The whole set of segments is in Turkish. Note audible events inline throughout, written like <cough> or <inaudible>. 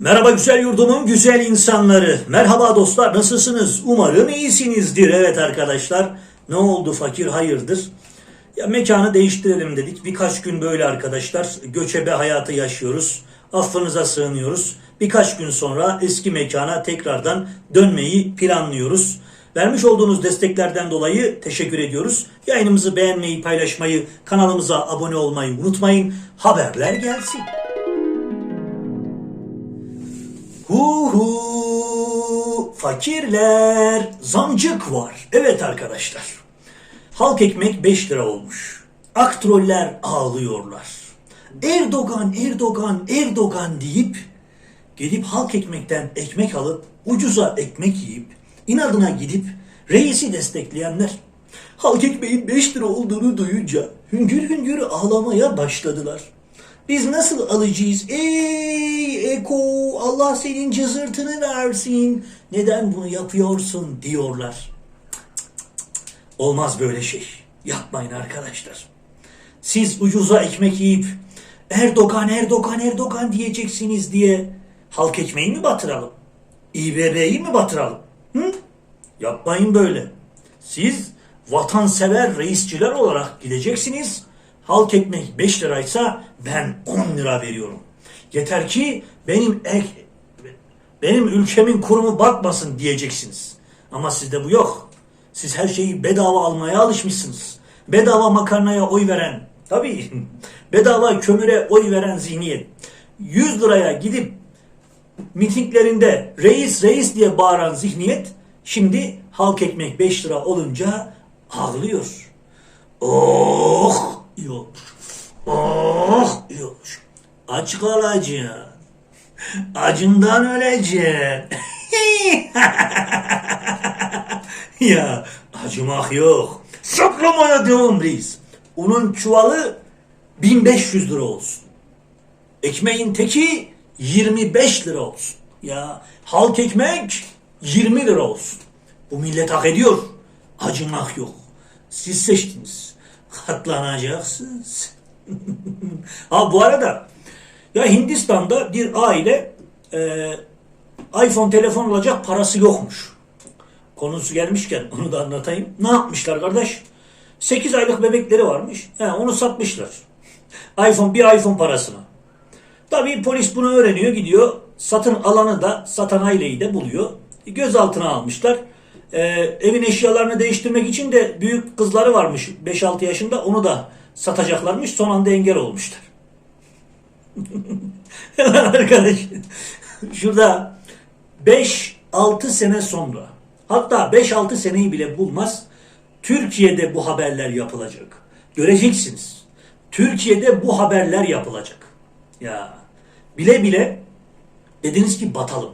Merhaba güzel yurdumun güzel insanları. Merhaba dostlar nasılsınız? Umarım iyisinizdir. Evet arkadaşlar ne oldu fakir hayırdır? Ya mekanı değiştirelim dedik. Birkaç gün böyle arkadaşlar göçebe hayatı yaşıyoruz. Affınıza sığınıyoruz. Birkaç gün sonra eski mekana tekrardan dönmeyi planlıyoruz. Vermiş olduğunuz desteklerden dolayı teşekkür ediyoruz. Yayınımızı beğenmeyi, paylaşmayı, kanalımıza abone olmayı unutmayın. Haberler gelsin. Hu fakirler zamcık var. Evet arkadaşlar. Halk ekmek 5 lira olmuş. Aktroller ağlıyorlar. Erdoğan, Erdoğan, Erdoğan deyip gelip halk ekmekten ekmek alıp ucuza ekmek yiyip inadına gidip reisi destekleyenler halk ekmeğin 5 lira olduğunu duyunca hüngür hüngür ağlamaya başladılar. Biz nasıl alacağız? Ey Eko Allah senin cızırtını versin. Neden bunu yapıyorsun diyorlar. Olmaz böyle şey. Yapmayın arkadaşlar. Siz ucuza ekmek yiyip Erdoğan Erdoğan Erdoğan diyeceksiniz diye halk ekmeği mi batıralım? İBB'yi mi batıralım? Hı? Yapmayın böyle. Siz vatansever reisçiler olarak gideceksiniz. Halk ekmek 5 liraysa ben 10 lira veriyorum. Yeter ki benim ek, benim ülkemin kurumu batmasın diyeceksiniz. Ama sizde bu yok. Siz her şeyi bedava almaya alışmışsınız. Bedava makarnaya oy veren, tabii <laughs> bedava kömüre oy veren zihniyet. 100 liraya gidip mitinglerinde reis reis diye bağıran zihniyet şimdi halk ekmek 5 lira olunca ağlıyor. Oh yokmuş. Oh yokmuş. Aç kalacaksın. Acından öleceksin. <laughs> ya acımak yok. Saklamaya devam reis. Unun çuvalı 1500 lira olsun. Ekmeğin teki 25 lira olsun. Ya halk ekmek 20 lira olsun. Bu millet hak ediyor. Acımak yok. Siz seçtiniz. Katlanacaksınız. <laughs> ha bu arada ya Hindistan'da bir aile e, iPhone telefon alacak parası yokmuş. Konusu gelmişken onu da anlatayım. Ne yapmışlar kardeş? 8 aylık bebekleri varmış. He, onu satmışlar. iPhone bir iPhone parasına. Tabii polis bunu öğreniyor gidiyor. Satın alanı da satan aileyi de buluyor. Gözaltına almışlar. Ee, evin eşyalarını değiştirmek için de büyük kızları varmış 5-6 yaşında onu da satacaklarmış. Son anda engel olmuşlar. <laughs> Arkadaş şurada 5-6 sene sonra hatta 5-6 seneyi bile bulmaz Türkiye'de bu haberler yapılacak. Göreceksiniz. Türkiye'de bu haberler yapılacak. Ya bile bile dediniz ki batalım.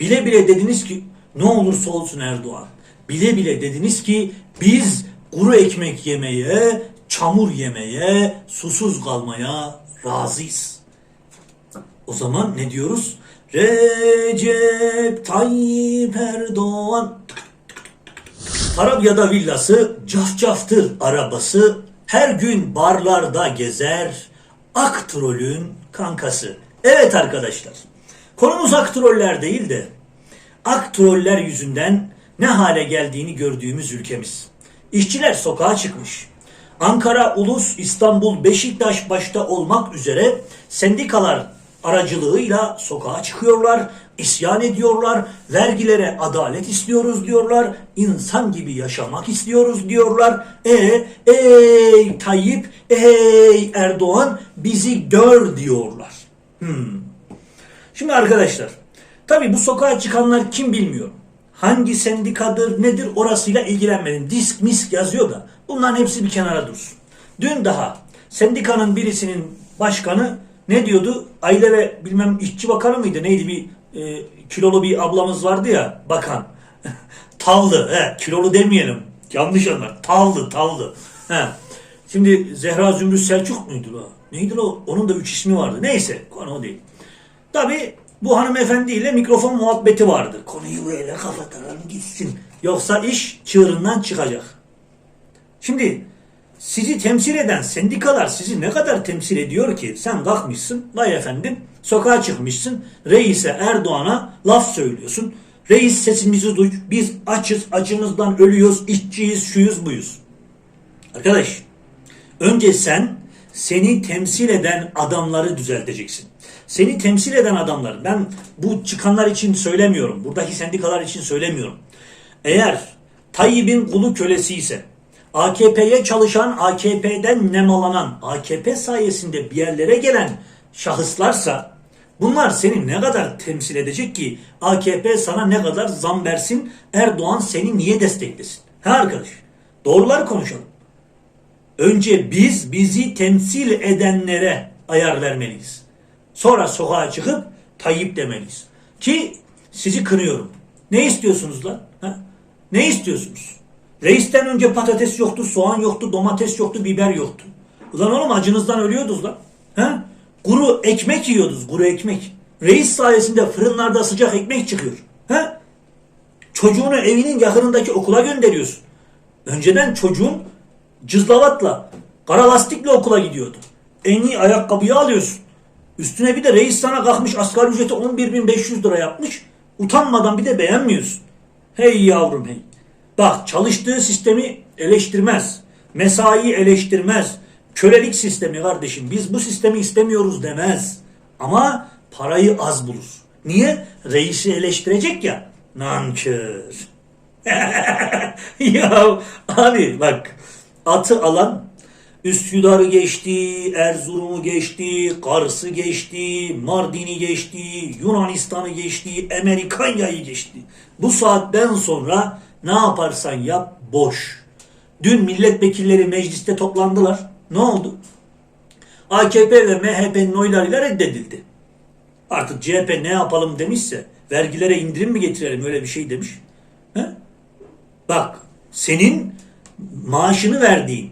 Bile bile dediniz ki ne olursa olsun Erdoğan. Bile bile dediniz ki biz kuru ekmek yemeye, çamur yemeye, susuz kalmaya razıyız. O zaman ne diyoruz? Recep Tayyip Erdoğan. Tarabya'da villası, cafcaftır arabası, her gün barlarda gezer, aktrolün kankası. Evet arkadaşlar, konumuz aktroller değil de, aktroller yüzünden ne hale geldiğini gördüğümüz ülkemiz. İşçiler sokağa çıkmış. Ankara, Ulus, İstanbul, Beşiktaş başta olmak üzere sendikalar aracılığıyla sokağa çıkıyorlar, isyan ediyorlar, vergilere adalet istiyoruz diyorlar, insan gibi yaşamak istiyoruz diyorlar. E ey Tayyip, ey Erdoğan bizi gör diyorlar. Hmm. Şimdi arkadaşlar, tabii bu sokağa çıkanlar kim bilmiyor. Hangi sendikadır, nedir orasıyla ilgilenmedim. Disk misk yazıyor da bunların hepsi bir kenara dursun. Dün daha sendikanın birisinin başkanı ne diyordu? Aile ve bilmem işçi bakanı mıydı? Neydi bir e, kilolu bir ablamız vardı ya bakan. <laughs> tavlı. He, kilolu demeyelim. Yanlış anlar. Tavlı, tavlı. He. Şimdi Zehra Zümrüt Selçuk muydu o? Neydi o? Onun da üç ismi vardı. Neyse konu o değil. Tabi bu hanımefendiyle mikrofon muhabbeti vardı. Konuyu böyle kapatalım gitsin. Yoksa iş çığırından çıkacak. Şimdi sizi temsil eden sendikalar sizi ne kadar temsil ediyor ki sen kalkmışsın vay efendim sokağa çıkmışsın reise Erdoğan'a laf söylüyorsun. Reis sesimizi duy biz açız acımızdan ölüyoruz işçiyiz şuyuz buyuz. Arkadaş önce sen seni temsil eden adamları düzelteceksin. Seni temsil eden adamlar ben bu çıkanlar için söylemiyorum. Buradaki sendikalar için söylemiyorum. Eğer Tayyip'in kulu kölesi ise AKP'ye çalışan, AKP'den nemalanan, AKP sayesinde bir yerlere gelen şahıslarsa bunlar seni ne kadar temsil edecek ki AKP sana ne kadar zam versin, Erdoğan seni niye desteklesin? Ha arkadaş, doğruları konuşalım. Önce biz bizi temsil edenlere ayar vermeliyiz. Sonra sokağa çıkıp Tayyip demeliyiz. Ki sizi kınıyorum. Ne istiyorsunuz lan? Ha? Ne istiyorsunuz? Reisten önce patates yoktu, soğan yoktu, domates yoktu, biber yoktu. Ulan oğlum acınızdan ölüyordunuz lan. Ha? Kuru ekmek yiyordunuz, kuru ekmek. Reis sayesinde fırınlarda sıcak ekmek çıkıyor. Ha? Çocuğunu evinin yakınındaki okula gönderiyorsun. Önceden çocuğun cızlavatla, kara lastikle okula gidiyordu. En iyi ayakkabıyı alıyorsun. Üstüne bir de reis sana kalkmış asgari ücreti 11.500 lira yapmış. Utanmadan bir de beğenmiyorsun. Hey yavrum hey. Bak çalıştığı sistemi eleştirmez. Mesai eleştirmez. Kölelik sistemi kardeşim. Biz bu sistemi istemiyoruz demez. Ama parayı az bulur. Niye? Reisi eleştirecek ya. Nankör. <laughs> ya abi bak atı alan Üsküdar'ı geçti, Erzurum'u geçti, Kars'ı geçti, Mardin'i geçti, Yunanistan'ı geçti, Amerikanya'yı geçti. Bu saatten sonra ne yaparsan yap boş. Dün milletvekilleri mecliste toplandılar. Ne oldu? AKP ve MHP'nin oylarıyla reddedildi. Artık CHP ne yapalım demişse vergilere indirim mi getirelim öyle bir şey demiş. He? Bak senin maaşını verdiğin,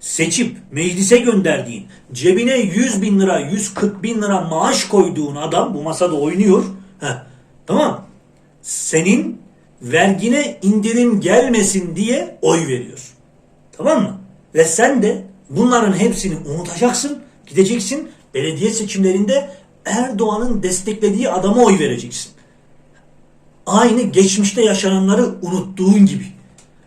seçip meclise gönderdiğin, cebine 100 bin lira, 140 bin lira maaş koyduğun adam bu masada oynuyor. Heh, tamam. Senin vergine indirim gelmesin diye oy veriyor. Tamam mı? Ve sen de bunların hepsini unutacaksın. Gideceksin belediye seçimlerinde Erdoğan'ın desteklediği adama oy vereceksin. Aynı geçmişte yaşananları unuttuğun gibi.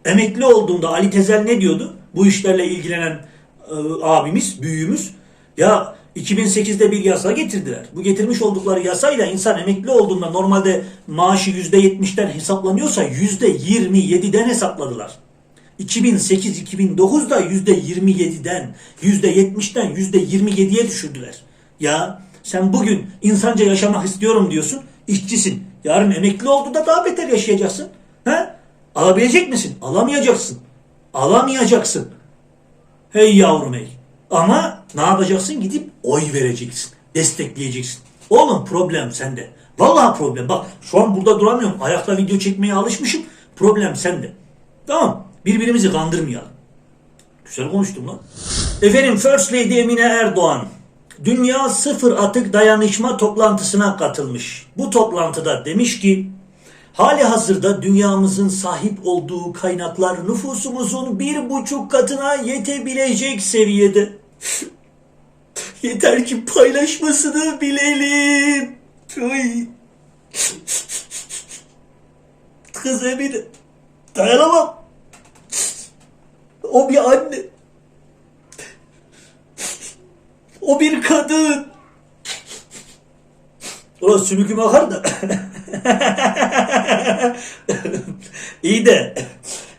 Emekli olduğunda Ali Tezel ne diyordu? Bu işlerle ilgilenen e, abimiz, büyüğümüz. Ya 2008'de bir yasa getirdiler. Bu getirmiş oldukları yasayla insan emekli olduğunda normalde maaşı %70'den hesaplanıyorsa %27'den hesapladılar. 2008-2009'da %27'den, %70'den %27'ye düşürdüler. Ya sen bugün insanca yaşamak istiyorum diyorsun, işçisin. Yarın emekli olduğunda daha beter yaşayacaksın. He? Alabilecek misin? Alamayacaksın. Alamayacaksın. Hey yavrum hey. Ama ne yapacaksın? Gidip oy vereceksin. Destekleyeceksin. Oğlum problem sende. Vallahi problem. Bak şu an burada duramıyorum. Ayakta video çekmeye alışmışım. Problem sende. Tamam. Birbirimizi kandırmayalım. Güzel konuştum lan. Efendim First Lady Emine Erdoğan Dünya Sıfır Atık Dayanışma toplantısına katılmış. Bu toplantıda demiş ki Hali hazırda dünyamızın sahip olduğu kaynaklar nüfusumuzun bir buçuk katına yetebilecek seviyede. <laughs> Yeter ki paylaşmasını bilelim. Ay. Kız Emine. Dayanamam. O bir anne. O bir kadın. Ulan sümüküm akar da. <laughs> <laughs> İyi de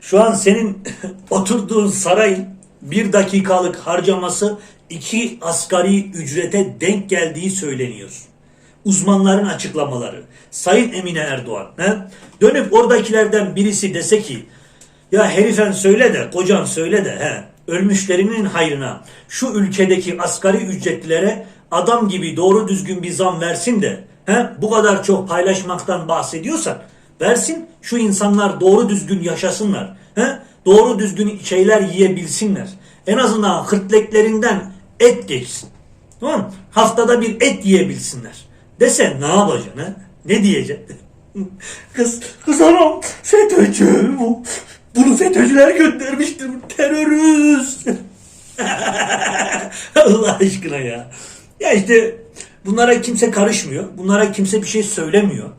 şu an senin oturduğun sarayın bir dakikalık harcaması iki asgari ücrete denk geldiği söyleniyor. Uzmanların açıklamaları. Sayın Emine Erdoğan. He? Dönüp oradakilerden birisi dese ki ya herifen söyle de kocan söyle de he, ölmüşlerinin hayrına şu ülkedeki asgari ücretlilere adam gibi doğru düzgün bir zam versin de he, bu kadar çok paylaşmaktan bahsediyorsan versin şu insanlar doğru düzgün yaşasınlar. He, doğru düzgün şeyler yiyebilsinler. En azından hırtleklerinden et geçsin. Tamam mı? Haftada bir et yiyebilsinler. Desen ne yapacaksın ha? Ne diyeceksin? <laughs> Kız, kız anam FETÖ'cü bu. Bunu FETÖ'cüler göndermiştir. Terörist. <laughs> Allah aşkına ya. Ya işte bunlara kimse karışmıyor. Bunlara kimse bir şey söylemiyor.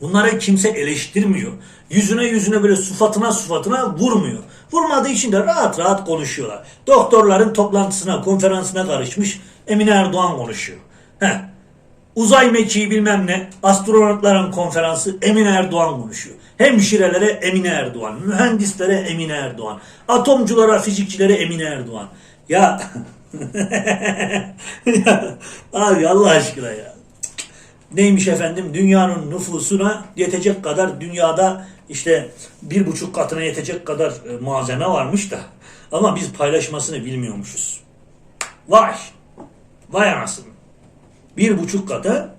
Bunlara kimse eleştirmiyor. Yüzüne yüzüne böyle sufatına sufatına vurmuyor. Vurmadığı için de rahat rahat konuşuyorlar. Doktorların toplantısına, konferansına karışmış Emine Erdoğan konuşuyor. Heh. Uzay mekiği bilmem ne, astronotların konferansı Emine Erdoğan konuşuyor. Hemşirelere Emine Erdoğan, mühendislere Emine Erdoğan, atomculara, fizikçilere Emine Erdoğan. Ya, <laughs> <laughs> ya abi Allah aşkına ya. Neymiş efendim? Dünyanın nüfusuna yetecek kadar dünyada işte bir buçuk katına yetecek kadar e, malzeme varmış da. Ama biz paylaşmasını bilmiyormuşuz. Vay! Vay anasını. Bir buçuk katı.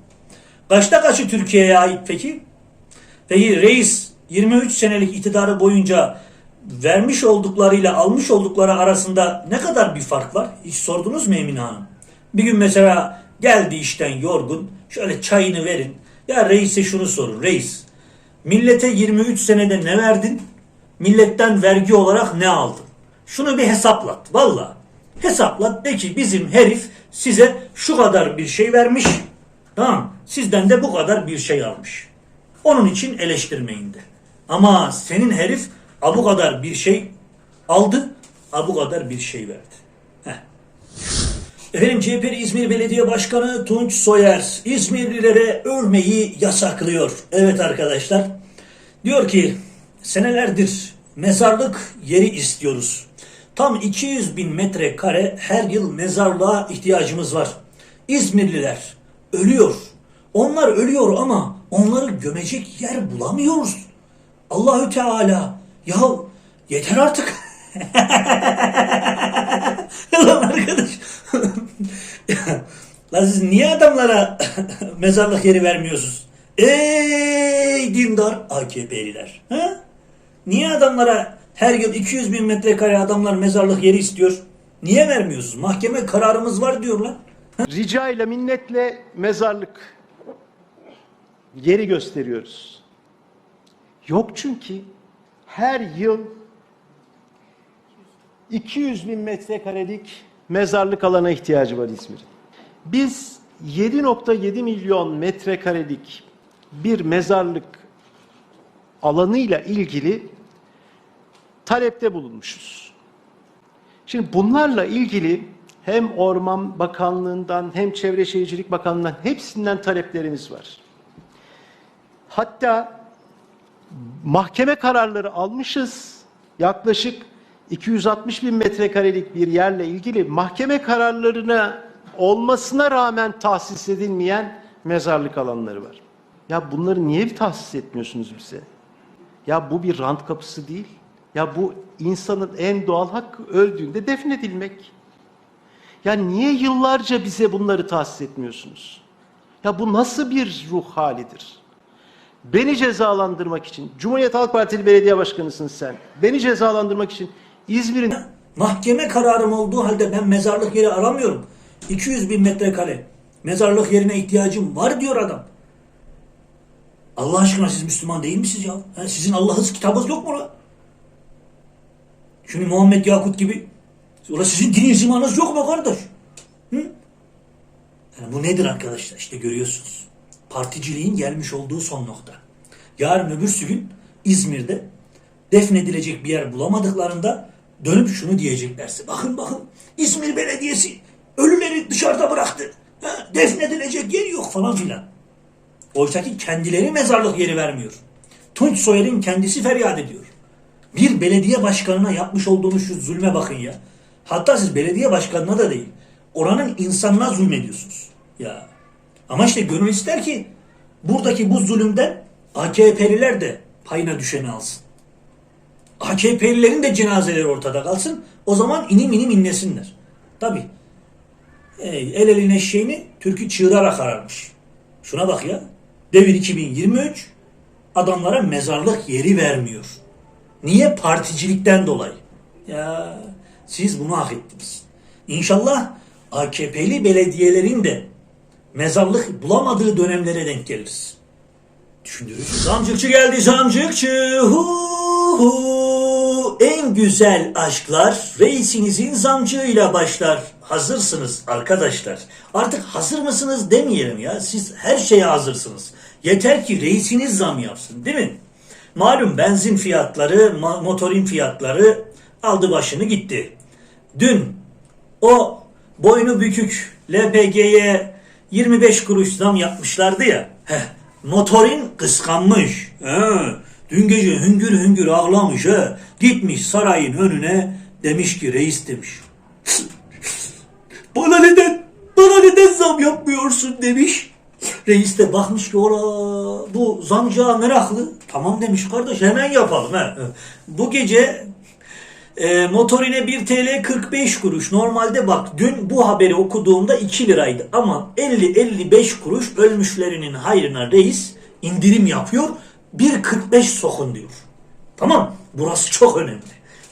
Kaçta kaçı Türkiye'ye ait peki? Peki reis 23 senelik iktidarı boyunca vermiş olduklarıyla almış oldukları arasında ne kadar bir fark var? Hiç sordunuz mu Emine Hanım? Bir gün mesela geldi işten yorgun. Şöyle çayını verin. Ya reise şunu sorun. Reis millete 23 senede ne verdin? Milletten vergi olarak ne aldın? Şunu bir hesaplat. Valla. Hesaplat. De ki bizim herif size şu kadar bir şey vermiş. Tamam. Sizden de bu kadar bir şey almış. Onun için eleştirmeyin de. Ama senin herif a bu kadar bir şey aldı, a bu kadar bir şey verdi. Heh. Efendim CHP İzmir Belediye Başkanı Tunç Soyer İzmirlilere ölmeyi yasaklıyor. Evet arkadaşlar. Diyor ki senelerdir mezarlık yeri istiyoruz. Tam 200 bin metrekare her yıl mezarlığa ihtiyacımız var. İzmirliler ölüyor. Onlar ölüyor ama onları gömecek yer bulamıyoruz. Allahü Teala ya yeter artık. <laughs> Lan arkadaş. <laughs> Lan siz niye adamlara <laughs> mezarlık yeri vermiyorsunuz? Ey dindar AKP'liler. Ha? Niye adamlara her yıl 200 bin metrekare adamlar mezarlık yeri istiyor? Niye vermiyorsunuz? Mahkeme kararımız var diyorlar. Rica ile minnetle mezarlık yeri gösteriyoruz. Yok çünkü her yıl 200 bin metrekarelik mezarlık alana ihtiyacı var İzmir'in. Biz 7.7 milyon metrekarelik bir mezarlık alanıyla ilgili talepte bulunmuşuz. Şimdi bunlarla ilgili hem Orman Bakanlığı'ndan hem Çevre Şehircilik Bakanlığı'ndan hepsinden taleplerimiz var. Hatta mahkeme kararları almışız. Yaklaşık 260 bin metrekarelik bir yerle ilgili mahkeme kararlarına olmasına rağmen tahsis edilmeyen mezarlık alanları var. Ya bunları niye bir tahsis etmiyorsunuz bize? Ya bu bir rant kapısı değil. Ya bu insanın en doğal hakkı öldüğünde defnedilmek. Ya niye yıllarca bize bunları tahsis etmiyorsunuz? Ya bu nasıl bir ruh halidir? Beni cezalandırmak için, Cumhuriyet Halk Partili belediye başkanısın sen. Beni cezalandırmak için İzmir'in Mahkeme kararım olduğu halde ben mezarlık yeri aramıyorum. 200 bin metrekare mezarlık yerine ihtiyacım var diyor adam. Allah aşkına siz Müslüman değil misiniz ya? Ha, sizin Allah'ınız kitabınız yok mu lan? Şimdi Muhammed Yakut gibi. Ulan sizin dininiz imanınız yok mu kardeş? Hı? Yani bu nedir arkadaşlar? İşte görüyorsunuz. Particiliğin gelmiş olduğu son nokta. Yarın öbürsü gün İzmir'de defnedilecek bir yer bulamadıklarında dönüp şunu diyeceklerse. Bakın bakın İzmir Belediyesi ölüleri dışarıda bıraktı. Ha, defnedilecek yer yok falan filan. Oysa ki kendileri mezarlık yeri vermiyor. Tunç Soyer'in kendisi feryat ediyor. Bir belediye başkanına yapmış olduğunuz şu zulme bakın ya. Hatta siz belediye başkanına da değil. Oranın insanına zulmediyorsunuz. Ya. Ama işte gönül ister ki buradaki bu zulümden AKP'liler de payına düşeni alsın. AKP'lilerin de cenazeleri ortada kalsın. O zaman inim inim inlesinler. Tabi. el elin eşeğini türkü çığırarak ararmış. Şuna bak ya. Devir 2023 adamlara mezarlık yeri vermiyor. Niye? Particilikten dolayı. Ya siz bunu hak ettiniz. İnşallah AKP'li belediyelerin de mezarlık bulamadığı dönemlere denk geliriz. düşündürücü. Zamcıkçı geldi zamcıkçı. Hu hu. En güzel aşklar reisinizin zamcığıyla başlar. Hazırsınız arkadaşlar. Artık hazır mısınız demeyelim ya. Siz her şeye hazırsınız. Yeter ki reisiniz zam yapsın değil mi? Malum benzin fiyatları, motorin fiyatları aldı başını gitti. Dün o boynu bükük LPG'ye 25 kuruş zam yapmışlardı ya. Heh, motorin kıskanmış. He, dün gece hüngür hüngür ağlamış. He. Gitmiş sarayın önüne demiş ki reis demiş. <laughs> Bana neden, bana neden zam yapmıyorsun demiş. Reis de bakmış ki ora bu zamcığa meraklı. Tamam demiş kardeş hemen yapalım. He. Bu gece e, motorine 1 TL 45 kuruş. Normalde bak dün bu haberi okuduğumda 2 liraydı. Ama 50-55 kuruş ölmüşlerinin hayrına reis indirim yapıyor. 1.45 sokun diyor. Tamam burası çok önemli.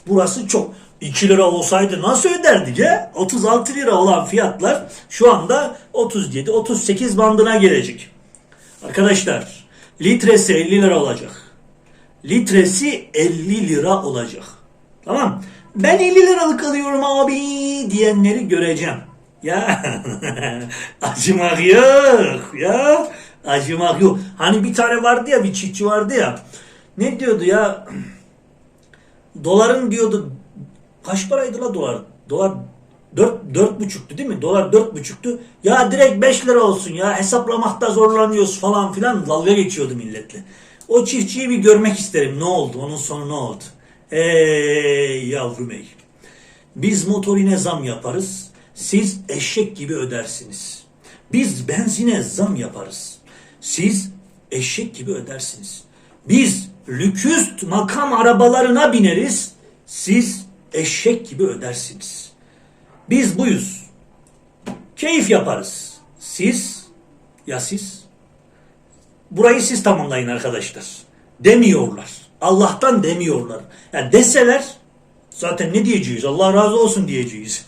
Burası çok. 2 lira olsaydı nasıl öderdik ya? 36 lira olan fiyatlar şu anda 37-38 bandına gelecek. Arkadaşlar litresi 50 lira olacak litresi 50 lira olacak. Tamam. Ben 50 liralık alıyorum abi diyenleri göreceğim. Ya <laughs> acımak yok ya. Acımak yok. Hani bir tane vardı ya bir çiftçi vardı ya. Ne diyordu ya? <clears throat> Doların diyordu kaç paraydı la dolar? Dolar 4 dört buçuktu değil mi? Dolar dört buçuktu. Ya direkt 5 lira olsun ya hesaplamakta zorlanıyoruz falan filan dalga geçiyordu milletle. O çiftçiyi bir görmek isterim. Ne oldu? Onun sonu ne oldu? Ey yavrum ey. Biz motorine zam yaparız. Siz eşek gibi ödersiniz. Biz benzine zam yaparız. Siz eşek gibi ödersiniz. Biz lüküst makam arabalarına bineriz. Siz eşek gibi ödersiniz. Biz buyuz. Keyif yaparız. Siz ya siz burayı siz tamamlayın arkadaşlar. Demiyorlar. Allah'tan demiyorlar. Yani deseler zaten ne diyeceğiz? Allah razı olsun diyeceğiz.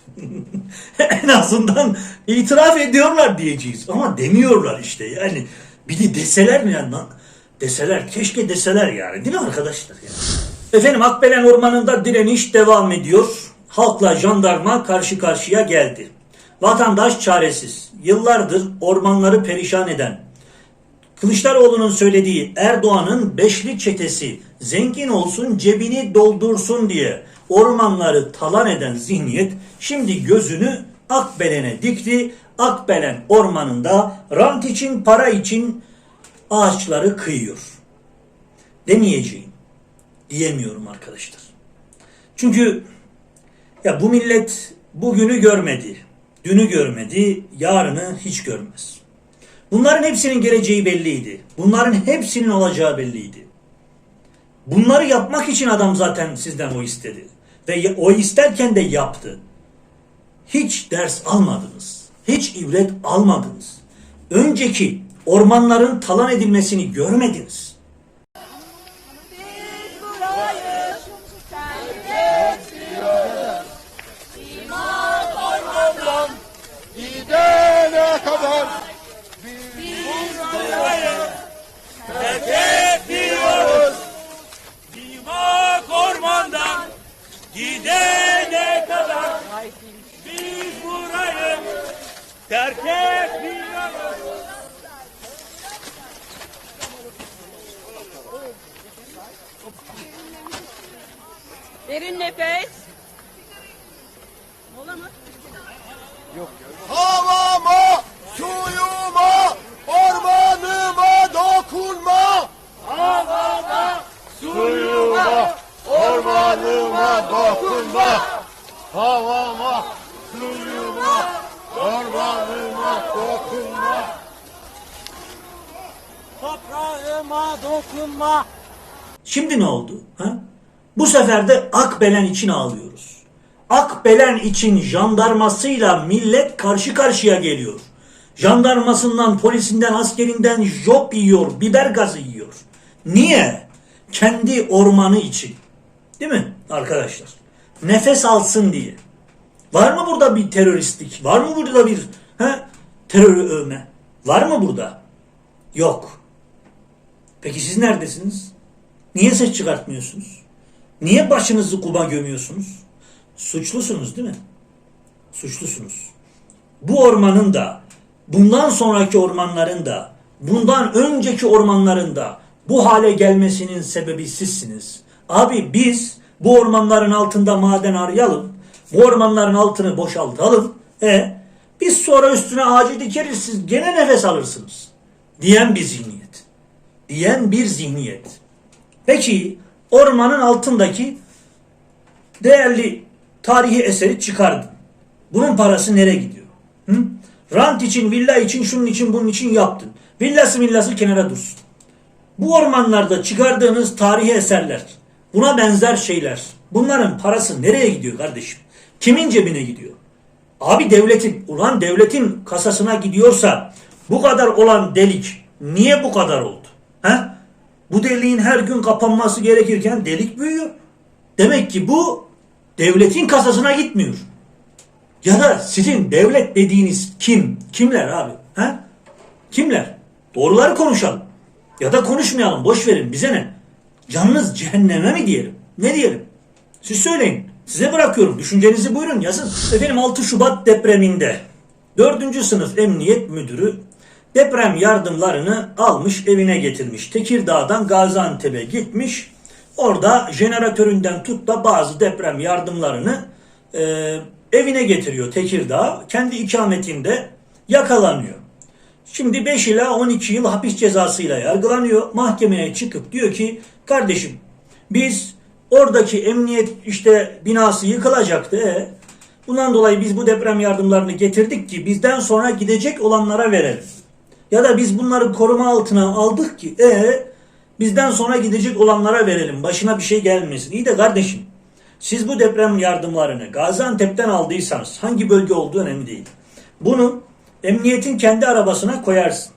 <laughs> en azından itiraf ediyorlar diyeceğiz. Ama demiyorlar işte yani. Bir de deseler mi yani? Deseler keşke deseler yani değil mi arkadaşlar? Yani? Efendim Akbelen Ormanı'nda direniş devam ediyor. Halkla jandarma karşı karşıya geldi. Vatandaş çaresiz. Yıllardır ormanları perişan eden, Kılıçdaroğlu'nun söylediği Erdoğan'ın beşli çetesi zengin olsun cebini doldursun diye ormanları talan eden zihniyet şimdi gözünü Akbelen'e dikti. Akbelen ormanında rant için para için ağaçları kıyıyor. Demeyeceğim. Diyemiyorum arkadaşlar. Çünkü ya bu millet bugünü görmedi. Dünü görmedi, yarını hiç görmez. Bunların hepsinin geleceği belliydi. Bunların hepsinin olacağı belliydi. Bunları yapmak için adam zaten sizden o istedi. Ve o isterken de yaptı. Hiç ders almadınız. Hiç ibret almadınız. Önceki ormanların talan edilmesini görmediniz. Biz burayı terk etmiyoruz. İman ormandan Gidene kadar biz burayı ediyoruz. Dimak ormandan gidene kadar biz burayı terk etmiyoruz. Derin nefes. Mola mı? Havama, suyuma, ormanıma dokunma. Havama, suyuma, ormanıma dokunma. Havama, suyuma, ormanıma dokunma. Toprağıma dokunma. Şimdi ne oldu? Ha? Bu sefer de Akbelen için ağlıyoruz. Akbelen için jandarmasıyla millet karşı karşıya geliyor. Jandarmasından, polisinden, askerinden job yiyor, biber gazı yiyor. Niye? Kendi ormanı için. Değil mi arkadaşlar? Nefes alsın diye. Var mı burada bir teröristlik? Var mı burada bir he, terör övme? Var mı burada? Yok. Peki siz neredesiniz? Niye ses çıkartmıyorsunuz? Niye başınızı kuma gömüyorsunuz? Suçlusunuz değil mi? Suçlusunuz. Bu ormanın da, bundan sonraki ormanların da, bundan önceki ormanların da bu hale gelmesinin sebebi sizsiniz. Abi biz bu ormanların altında maden arayalım, bu ormanların altını boşaltalım, e biz sonra üstüne ağacı dikeriz siz gene nefes alırsınız. Diyen bir zihniyet. Diyen bir zihniyet. Peki ormanın altındaki değerli tarihi eseri çıkardın. Bunun parası nereye gidiyor? Hı? Rant için, villa için, şunun için, bunun için yaptın. Villası villası kenara dursun. Bu ormanlarda çıkardığınız tarihi eserler, buna benzer şeyler, bunların parası nereye gidiyor kardeşim? Kimin cebine gidiyor? Abi devletin, ulan devletin kasasına gidiyorsa bu kadar olan delik niye bu kadar oldu? He? Bu deliğin her gün kapanması gerekirken delik büyüyor. Demek ki bu devletin kasasına gitmiyor. Ya da sizin devlet dediğiniz kim? Kimler abi? He? Kimler? Doğruları konuşalım. Ya da konuşmayalım. Boş verin. Bize ne? Yalnız cehenneme mi diyelim? Ne diyelim? Siz söyleyin. Size bırakıyorum. Düşüncenizi buyurun yazın. Efendim 6 Şubat depreminde 4. sınıf emniyet müdürü deprem yardımlarını almış evine getirmiş. Tekirdağ'dan Gaziantep'e gitmiş. Orada jeneratöründen tut da bazı deprem yardımlarını e, evine getiriyor Tekirdağ. Kendi ikametinde yakalanıyor. Şimdi 5 ila 12 yıl hapis cezasıyla yargılanıyor. Mahkemeye çıkıp diyor ki kardeşim biz oradaki emniyet işte binası yıkılacaktı. E, bundan dolayı biz bu deprem yardımlarını getirdik ki bizden sonra gidecek olanlara verelim. Ya da biz bunları koruma altına aldık ki e bizden sonra gidecek olanlara verelim. Başına bir şey gelmesin. İyi de kardeşim siz bu deprem yardımlarını Gaziantep'ten aldıysanız hangi bölge olduğu önemli değil. Bunu emniyetin kendi arabasına koyarsın.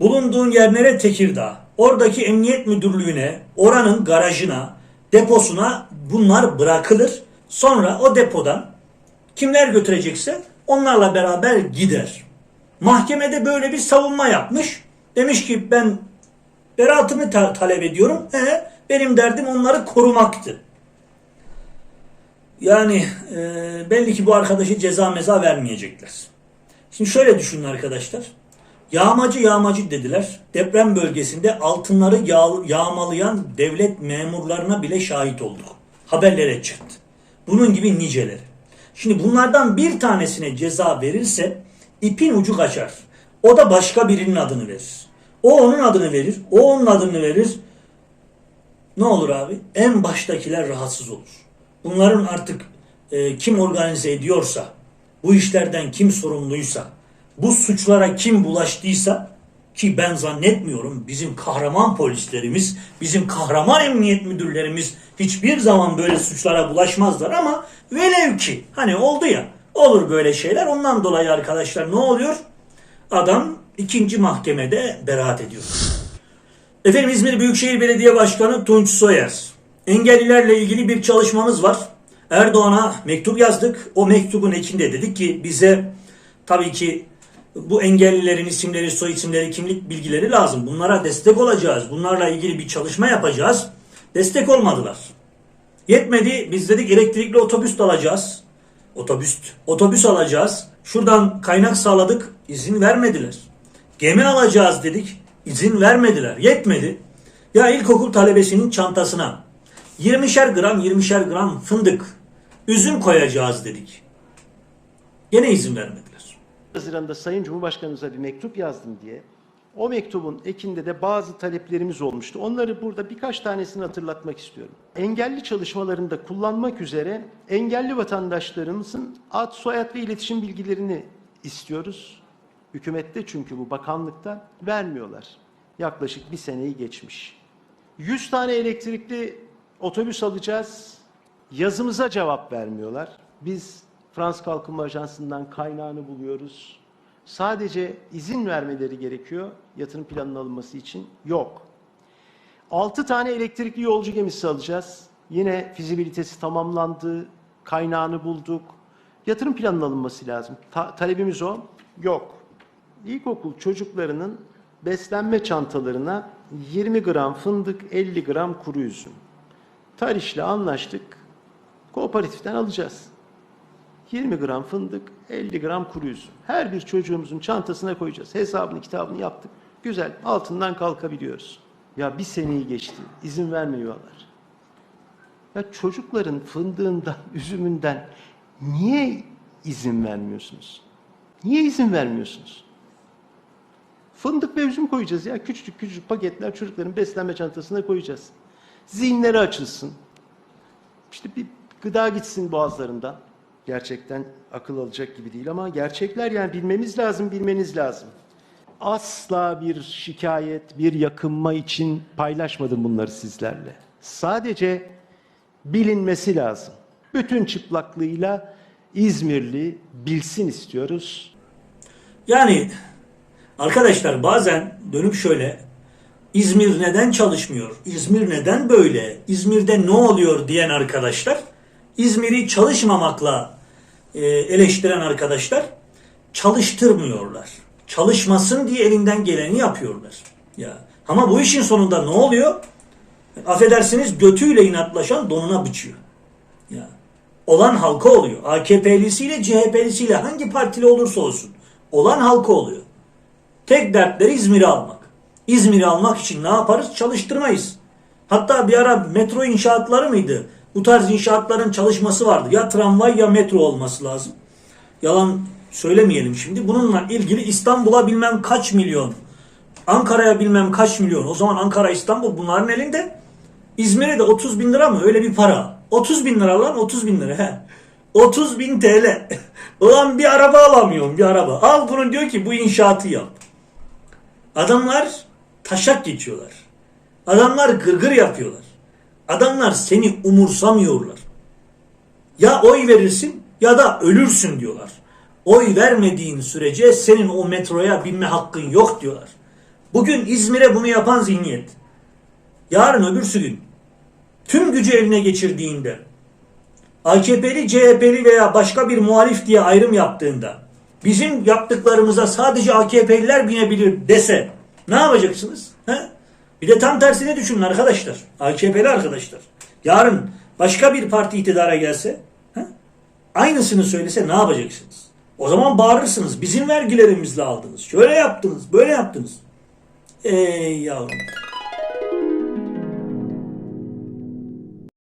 Bulunduğun yerlere Tekirdağ, oradaki emniyet müdürlüğüne, oranın garajına, deposuna bunlar bırakılır. Sonra o depodan kimler götürecekse onlarla beraber gider. Mahkemede böyle bir savunma yapmış. Demiş ki ben beraatımı ta- talep ediyorum. E, benim derdim onları korumaktı. Yani e, belli ki bu arkadaşı ceza meza vermeyecekler. Şimdi şöyle düşünün arkadaşlar. Yağmacı yağmacı dediler. Deprem bölgesinde altınları yağ- yağmalayan devlet memurlarına bile şahit olduk. Haberlere çıktı. Bunun gibi niceleri. Şimdi bunlardan bir tanesine ceza verirse ipin ucu kaçar. O da başka birinin adını verir. O onun adını verir. O onun adını verir. Ne olur abi? En baştakiler rahatsız olur. Bunların artık e, kim organize ediyorsa, bu işlerden kim sorumluysa, bu suçlara kim bulaştıysa ki ben zannetmiyorum bizim kahraman polislerimiz, bizim kahraman emniyet müdürlerimiz hiçbir zaman böyle suçlara bulaşmazlar ama velev ki hani oldu ya olur böyle şeyler ondan dolayı arkadaşlar ne oluyor? Adam ikinci mahkemede beraat ediyor. Efendim İzmir Büyükşehir Belediye Başkanı Tunç Soyer. Engellilerle ilgili bir çalışmamız var. Erdoğan'a mektup yazdık. O mektubun içinde dedik ki bize tabii ki bu engellilerin isimleri, soy isimleri, kimlik bilgileri lazım. Bunlara destek olacağız. Bunlarla ilgili bir çalışma yapacağız. Destek olmadılar. Yetmedi. Biz dedik elektrikli otobüs de alacağız. Otobüs, otobüs alacağız. Şuradan kaynak sağladık. izin vermediler. Gemi alacağız dedik. izin vermediler. Yetmedi. Ya ilkokul talebesinin çantasına 20'şer gram 20'şer gram fındık, üzüm koyacağız dedik. Gene izin vermediler. Haziran'da Sayın Cumhurbaşkanımıza bir mektup yazdım diye. O mektubun ekinde de bazı taleplerimiz olmuştu. Onları burada birkaç tanesini hatırlatmak istiyorum. Engelli çalışmalarında kullanmak üzere engelli vatandaşlarımızın ad, soyad ve iletişim bilgilerini istiyoruz. Hükümette çünkü bu bakanlıkta vermiyorlar. Yaklaşık bir seneyi geçmiş. 100 tane elektrikli otobüs alacağız. Yazımıza cevap vermiyorlar. Biz Fransız Kalkınma Ajansı'ndan kaynağını buluyoruz. Sadece izin vermeleri gerekiyor yatırım planının alınması için. Yok. 6 tane elektrikli yolcu gemisi alacağız. Yine fizibilitesi tamamlandı, kaynağını bulduk. Yatırım planının alınması lazım. Ta- talebimiz o. Yok. İlkokul çocuklarının beslenme çantalarına 20 gram fındık, 50 gram kuru üzüm. Tariş'le anlaştık. Kooperatiften alacağız. 20 gram fındık, 50 gram kuru üzüm. Her bir çocuğumuzun çantasına koyacağız. Hesabını, kitabını yaptık. Güzel, altından kalkabiliyoruz. Ya bir seneyi geçti, izin vermiyorlar. Ya çocukların fındığından, <laughs> üzümünden niye izin vermiyorsunuz? Niye izin vermiyorsunuz? Fındık ve üzüm koyacağız ya. Küçücük küçücük paketler çocukların beslenme çantasına koyacağız. Zihinleri açılsın. İşte bir gıda gitsin boğazlarından. Gerçekten akıl alacak gibi değil ama gerçekler yani bilmemiz lazım, bilmeniz lazım. Asla bir şikayet, bir yakınma için paylaşmadım bunları sizlerle. Sadece bilinmesi lazım. Bütün çıplaklığıyla İzmirli bilsin istiyoruz. Yani arkadaşlar bazen dönüp şöyle İzmir neden çalışmıyor? İzmir neden böyle? İzmir'de ne oluyor diyen arkadaşlar İzmir'i çalışmamakla e, eleştiren arkadaşlar çalıştırmıyorlar. Çalışmasın diye elinden geleni yapıyorlar. Ya ama bu işin sonunda ne oluyor? Affedersiniz götüyle inatlaşan donuna biçiyor. Ya olan halka oluyor. AKP'lisiyle CHP'lisiyle hangi partili olursa olsun olan halka oluyor. Tek dertleri İzmir'i almak. İzmir'i almak için ne yaparız? Çalıştırmayız. Hatta bir ara metro inşaatları mıydı? Bu tarz inşaatların çalışması vardı. Ya tramvay ya metro olması lazım. Yalan söylemeyelim şimdi. Bununla ilgili İstanbul'a bilmem kaç milyon, Ankara'ya bilmem kaç milyon. O zaman Ankara, İstanbul bunların elinde. İzmir'e de 30 bin lira mı? Öyle bir para. 30 bin lira lan 30 bin lira. He. 30 bin TL. <laughs> Ulan bir araba alamıyorum bir araba. Al bunu diyor ki bu inşaatı yap. Adamlar taşak geçiyorlar. Adamlar gırgır yapıyorlar. Adamlar seni umursamıyorlar. Ya oy verirsin ya da ölürsün diyorlar. Oy vermediğin sürece senin o metroya binme hakkın yok diyorlar. Bugün İzmir'e bunu yapan zihniyet. Yarın öbürsü gün tüm gücü eline geçirdiğinde AKP'li, CHP'li veya başka bir muhalif diye ayrım yaptığında bizim yaptıklarımıza sadece AKP'liler binebilir dese ne yapacaksınız? He? Bir de tam tersini düşünün arkadaşlar. AKP'li arkadaşlar. Yarın başka bir parti iktidara gelse he? aynısını söylese ne yapacaksınız? O zaman bağırırsınız. Bizim vergilerimizle aldınız. Şöyle yaptınız, böyle yaptınız. Ey yavrum.